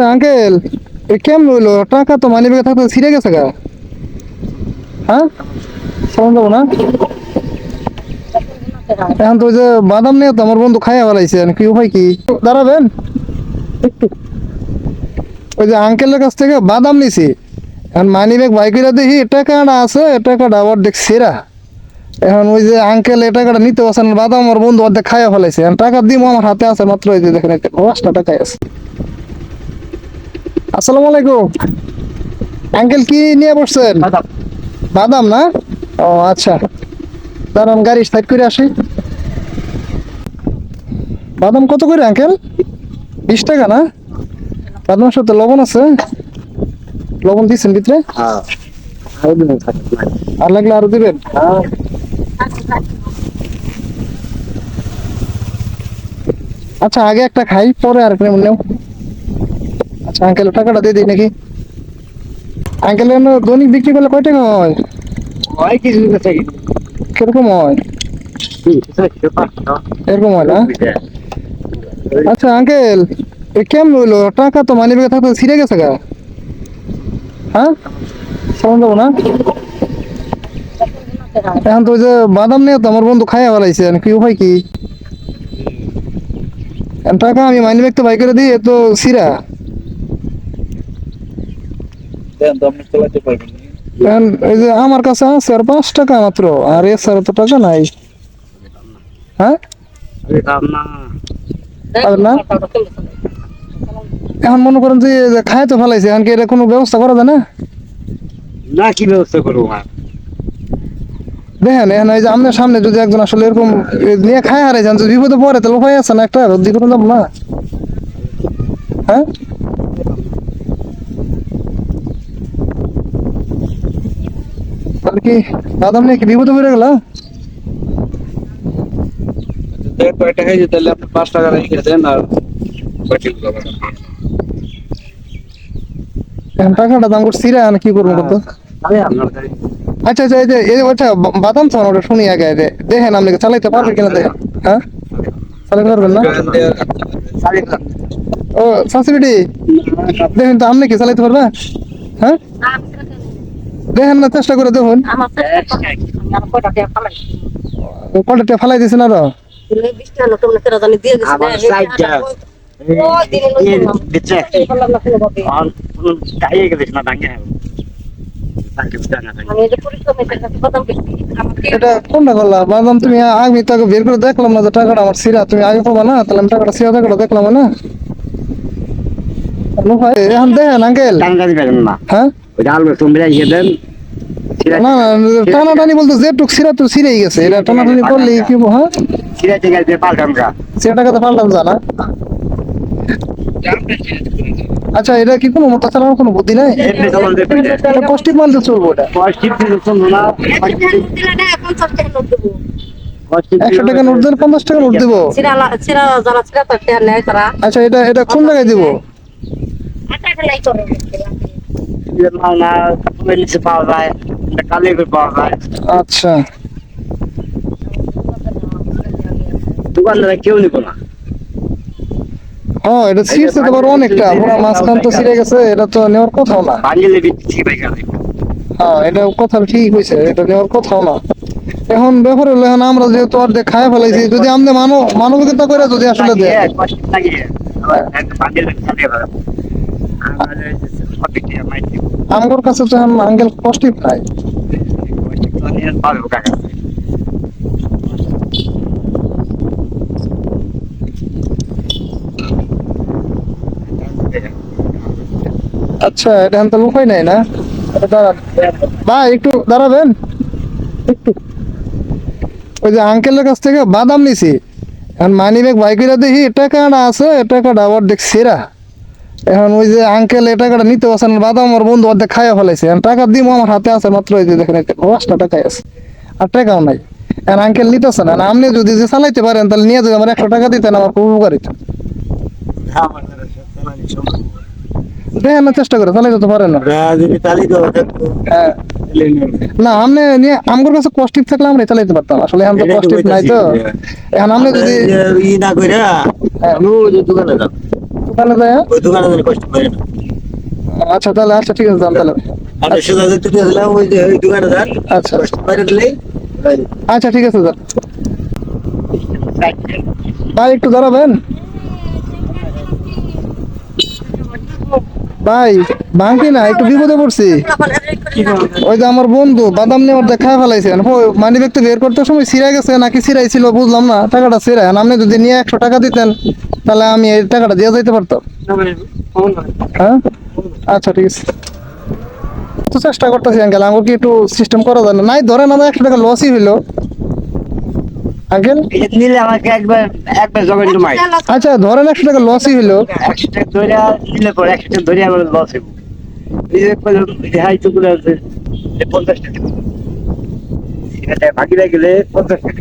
আচ্ছা আঙ্কেল কেমন হইল টাকা তো মানি ব্যাগে থাকতে ছিঁড়ে গেছে গা। হ্যাঁ? যাব না? এখন তো যে বাদাম তো আমার বন্ধু খাইয়া এখন কি উপায় কি? দাঁড়াবেন। ওই যে আঙ্কেলের কাছ থেকে বাদাম নিছি। এখন মানি ব্যাগ বাইকেরা দেখি, টাকাটা আছে, টাকাটা দেখ সেরা এখন ওই যে আঙ্কেল এই টাকাটা নিতে পারছেন বাদাম আমার বন্ধু অর্ধেক খাইয়া ফেলাইছে। টাকা দিব আমার হাতে আছে, মাত্র ওই যে দেখেন আছে। আসসালামু আলাইকুম। আঙ্কেল কি নিয়ে বসছেন? বাদাম। না? ও আচ্ছা। দাঁড়ান গাড়ি সাইড করে আসি। বাদাম কত করে আঙ্কেল বিশ টাকা না? বাদামের সাথে লবণ আছে? লবণ দিচ্ছেন ভিতরে? হ্যাঁ। আরও লাগলে আরও দিবেন? আচ্ছা আগে একটা খাই পরে আর নেও আচ্ছা আঙ্কেল টাকাটা দিয়ে দিই নাকি? আঙ্কেল দৈনিক বিক্রি করলে কয় টাকা হয়? ওই কিছু কীরকম হয়? এরকম হয় না? আচ্ছা আঙ্কেল এ কেমন হইল? টাকা তো মানি ব্যাগে থাকতে ছিঁড়ে গেছে গা। হ্যাঁ? সালাম যাব না? এখন তো ওই যে বাদাম নিয়ে তো আমার বন্ধু খাইয়া এখন কি উপায় কি? টাকা আমি মানি ব্যাগ তো বাই করে দিই এ তো যে আমার কাছে আছে আর পাঁচ টাকা মাত্র আর তো টাকা নাই। হ্যাঁ? না? এখন মনে করেন যে যে খায় তো ফেলাইছে এখন কি এটা কোনো ব্যবস্থা করা যায় না? না কি ব্যবস্থা করব দেখেন এখন এই যে আপনার সামনে যদি একজন আসলে এরকম নিয়ে খায় হারাই যান যদি বিপদে পড়ে তাহলে উপায় আছে না? একটা রদ্দি করে যাব না। হ্যাঁ? তাহলে কি বাদাম নিয়ে কি বিপদে পড়ে গেল? দেখ কয়টা খাইছে তাহলে আপনি পাঁচ টাকা রেখে দেন আর বাকিগুলো আবার এখন টাকাটা দাম করছি রে কি করব কত আরে আপনার গাড়ি। আচ্ছা আচ্ছা এই যে এই যে বাদাম তো ওটা শুনি আগে যে দেখেন আপনি চালাইতে পারবেন কিনা দেখেন। হ্যাঁ? চালাইতে পারবেন না? ও সাসিবিটি দেখেন তো আপনি কি চালাইতে পারবেন? হ্যাঁ? দেখেন না চেষ্টা করে দেখুন। কটাতে ফালাই দিয়েছেন আরও? এটা কোনটা করলা? বাদাম তুমি আমি তাকে বের করে দেখলাম না যে টাকাটা আমার সিরা তুমি আগে পাবা না তাহলে আমি টাকাটা সিরা টাকাটা দেখলাম না। এখন দেখেন আঙ্কেল। হ্যাঁ? ওই ডাল তুমি ইয়ে দেন। না না টানা টানি বলতে যে টুক সিরা তো সিরেই গেছে এটা টানা টানি করলে কি হব, হ্যাঁ? সিরা ঠিক আছে পাল্টাম টাকাতে পাল্টাম জানা আচ্ছা এটা কি কোনো মোটা চালানোর কোনো বুদ্ধি নাই? দেবে এটা চলবো এটা। কষ্টিপ দিলে চলবো না। না একশো টাকা নোট দেন পঞ্চাশ টাকা নোট দিব। আচ্ছা এটা এটা কোন জায়গায় দিব? নিচে পাওয়া যায় পাওয়া যায় আচ্ছা। দোকানদারা কেউ নিব না। হ্যাঁ এটা ছিঁড়ছে তো অনেকটা। পুরো মাঝখান তো ছিঁড়ে গেছে এটা তো নেওয়ার কথাও না। বাঙালি বিক্রি পাইকার হ্যাঁ এটা কথা ঠিক হয়েছে এটা নেওয়ার কথাও না। এখন ব্যাপার হলো এখন আমরা যেহেতু অর্ধেক খায় ফেলাইছি যদি মানব মানবিকতা করে যদি আসলে দেয়। আমার কাছে তো আঙ্কেল কষ্টিক নাই। আচ্ছা এটা তো উপায় নাই না? এটা দাঁড়ান। ভাই, একটু দাঁড়াবেন ওই যে আঙ্কেলের কাছ থেকে বাদাম নিছি। এখন মানি ব্যাগ বাইকেরা দেখি, টাকাটা আছে, টাকাটা আবার দেখ সেরা। এখন ওই যে আঙ্কেল এই টাকাটা নিতে পারছেন বাদাম আমার বন্ধু অর্ধেক খাইয়া ফেলাইছে। টাকা দিব আমার হাতে আছে মাত্র ওই যে দেখেন পাঁচটা টাকায় আছে। আর টাকাও নাই। এখন আঙ্কেল নিতেছে না আপনি যদি যে চালাইতে পারেন তাহলে নিয়ে যদি আমার একশো টাকা দিতেন আমার খুব উপকার হইতো। দেখেন না চেষ্টা করে চালাইতে তো পারেন না। হ্যাঁ। না আপনি নিয়ে আমার কাছে কষ্টিপ থাকলে আমরা চালাইতে পারতাম। আসলে এখন তো কষ্টিপ নাই তো। এখন আপনি যদি ই না করে দোকানে দোকানে যায় ওই দোকানে যেন কষ্ট করে না। আচ্ছা তাহলে আচ্ছা ঠিক আছে যান তাহলে। আর সোজা যেতে দিয়েছিলাম ওই যে ওই দোকানে যান। আচ্ছা। কষ্ট করে দিলেই আচ্ছা ঠিক আছে যান। ভাই একটু দাঁড়াবেন? ভাই না একটু বিপদে পড়ছি। ওই যে আমার বন্ধু বাদাম নেওয়ার দেখা ফেলাইছে। মানি ব্যাগটা বের করতে সময় ছিঁড়া গেছে নাকি সিরাই ছিল বুঝলাম না টাকাটা ছিঁড়াই আপনি যদি নিয়ে একশো টাকা দিতেন তাহলে আমি এই টাকাটা দিয়ে যাইতে পারতাম। হ্যাঁ? আচ্ছা ঠিক আছে। তো চেষ্টা করতেছি আঙ্কেল আমাকে কি একটু সিস্টেম করা যায় না? নাই ধরেন আমার একশো টাকা লসই হইল। আঙ্কেল নিলে আমাকে একবার একবার আচ্ছা ধরেন একশো টাকা লসই হইল। একশো টাকা ধরে নিলে পরে একশো টাকা ধরে আমার লস হইব। আছে পঞ্চাশ টাকা। গেলে পঞ্চাশ টাকা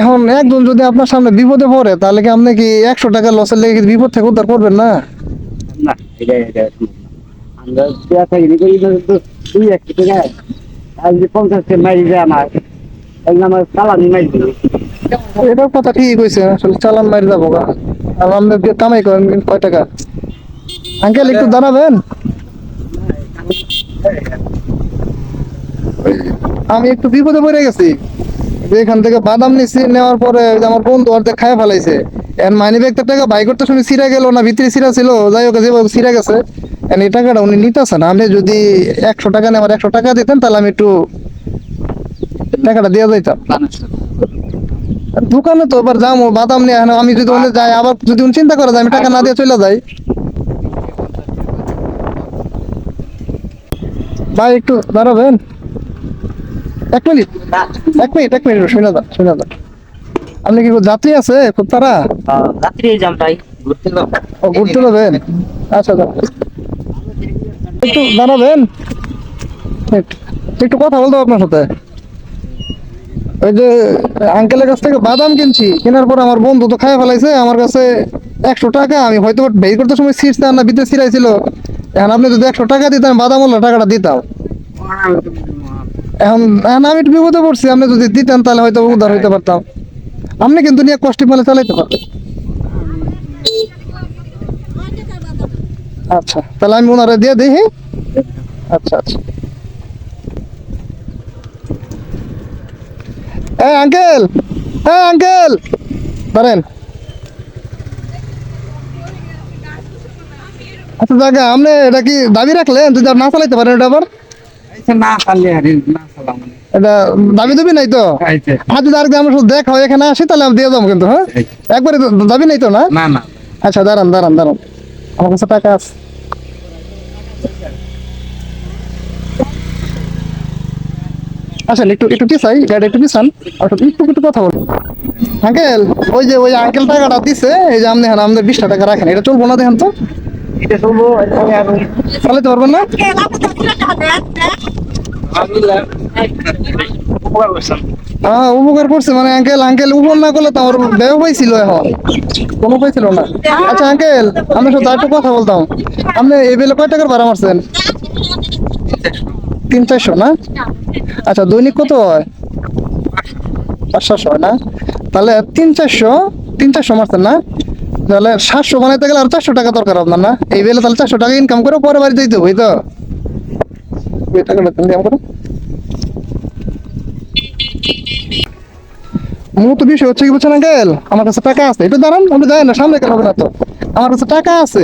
এখন একজন যদি আপনার সামনে বিপদে পড়ে তাহলে কি আপনি কি একশো টাকা লসের লেগে বিপদ থেকে উদ্ধার করবেন না? আমরা দুই একশো টাকা পঞ্চাশ মারি যায় আমার এটার কথা ঠিকই কইছে আসলে চালান মারি যাব গা। আর আপনি দিয়ে কামাই করেন কয় টাকা? আঙ্কেল একটু দাঁড়াবেন? আমি একটু বিপদে পড়ে গেছি। এখান থেকে বাদাম নিছি নেওয়ার পরে আমার বন্ধু অর্ধেক খায় ফেলাইছে। এর মানি ব্যাগটা টাকা বাই করতে শুনে ছিঁড়ে গেল না ভিতরে ছিঁড়া ছিল যাই হোক যেভাবে ছিঁড়ে গেছে। এন এই টাকাটা উনি নিতেছেন আপনি যদি একশো টাকা নেওয়ার একশো টাকা দিতেন তাহলে আমি একটু টাকাটা দিয়ে যাইতাম। দোকানে তো এবার যাব বাদাম নিয়ে আমি যদি ওখানে যাই আবার যদি উনি চিন্তা করে যায় আমি টাকা না দিয়ে চলে যাই। ভাই একটু দাঁড়াবেন। এক মিনিট। এক মিনিট এক মিনিট, শুনে দাও শুনে দাও আপনি কি যাত্রী আছে? খুব তারা রাত্রি জামটাই ঘুরতে যাও ও, ঘুরতে যাবেন? আচ্ছা একটু দাঁড়াবেন। একটু- কথা বলতে আপনার সাথে। ওই যে আঙ্কেলের কাছ থেকে বাদাম কিনছি, কেনার পর আমার বন্ধু তো খায় ফেলাইছে, আমার কাছে একশো টাকা। আমি হয়তো বের করতে সময় সিট না বিতে ছিঁড়াইছিল এখন আপনি যদি একশো টাকা দিতেন, বাদাম হলো টাকাটা দিতাম। এখন আমি একটু বিপদে পড়ছি, আপনি যদি দিতেন তাহলে হয়তো উদ্ধার হইতে পারতাম। আপনি কিন্তু নিয়ে কষ্ট পেলে চালাইতে পারতেন আচ্ছা তাহলে আমি ওনারা দিয়ে দিই। হ্যাঁ? আচ্ছা আচ্ছা। এই আঙ্কেল হ্যাঁ আঙ্কেল ধরেন আচ্ছা জায়গা আপনি এটা কি দাবি রাখলেন? যদি না চালাইতে পারেন এটা আবার? না খালি আরে না সালাম এটা দাবি দাবি নাই তো? আইছে আর যদি সাথে দেখা হয় এখানে আসি তাহলে আমি দিয়ে যাব কিন্তু হ্যাঁ? একবারে দাবি নাই তো না? না না। আচ্ছা দাঁড়ান দাঁড়ান দাঁড়ান। আমার কাছে টাকা আছে। একটু একটু পিছাই গাড়ি একটু পিছান। একটু একটু একটু কথা বলুন আঙ্কেল ওই যে ওই আঙ্কেল টাকাটা দিছে এই যে আপনি হ্যাঁ আমাদের বিশটা টাকা রাখেন এটা চলবো না দেখেন তো? চালাতে পারবেন হ্যাঁ মানে আচ্ছা কথা বলতাম। আপনি এই কয় টাকার ভাড়া তিন চারশো, না? আচ্ছা দৈনিক কত হয়? পাঁচ সাতশো না? তাহলে তিন চারশো তিন চারশো মারছেন, না? তাহলে সাতশো বানাইতে গেলে আর চারশো টাকা দরকার আপনার না? এই বেলে তাহলে চারশো টাকা ইনকাম করে পরে বাড়ি দিতে হবে তো এই টাকাটা ইনকাম করো মূলত বিষয় হচ্ছে কি বুঝছেন আঙ্কেল? আমার কাছে টাকা আছে। একটু দাঁড়ান আপনি যায় না সামনে কেন হবে না তো? আমার কাছে টাকা আছে।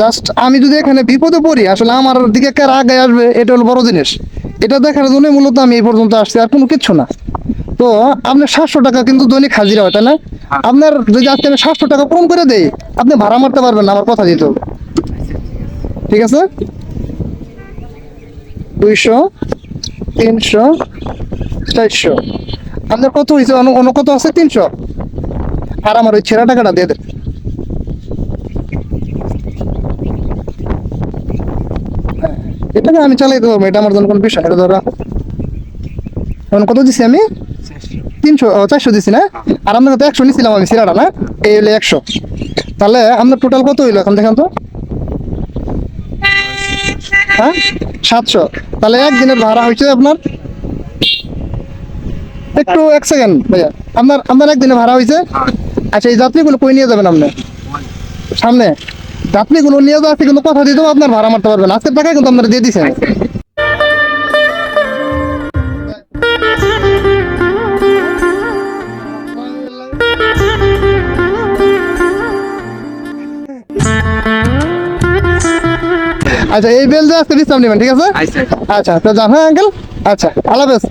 জাস্ট আমি যদি এখানে বিপদে পড়ি আসলে আমার দিকে কার আগে আসবে এটা হলো বড় জিনিস। এটা দেখার জন্য মূলত আমি এই পর্যন্ত আসছি আর কোনো কিচ্ছু না। তো আপনার সাতশো টাকা কিন্তু দৈনিক হাজিরা হয় তাই না? আপনার যদি আজকে আমি সাতশো টাকা কম করে দেই, আপনি ভাড়া মারতে পারবেন আমার কথা দিতে। ঠিক আছে? দুইশো, তিনশো, চারশো। আপনার কত হয়েছে অন্য কত আছে? তিনশো। আর আমার ওই ছেঁড়া টাকাটা দিয়ে দেন। এটাকে আমি চালাইতে পারব এটা আমার জন্য কোনো বিষয় এটা ধরো। কত দিছি আমি? তিনশো চারশো দিছি না? আর আপনার তো একশো নিছিলাম আমি সিরাটা, না? এই হলো একশো। তাহলে আপনার টোটাল কত হইল এখন দেখেন তো? হ্যাঁ? সাতশো। তাহলে একদিনের ভাড়া হয়েছে আপনার? একটু এক সেকেন্ড ভাইয়া। আপনার আপনার একদিনে ভাড়া হয়েছে আচ্ছা এই যাত্রীগুলো কই নিয়ে যাবেন আপনি? সামনে। যাত্রীগুলো নিয়ে যাওয়া কিন্তু কথা দেবো আপনার ভাড়া মারতে পারবেন আজকের টাকা কিন্তু আপনারা দিয়ে দিচ্ছেন আচ্ছা এই বেল যে আজকে বিশ্রাম নেবেন ঠিক আছে? আচ্ছা। আচ্ছা তো জান হ্যাঁ আঙ্কেল আচ্ছা আল্লাহ হাফেজ।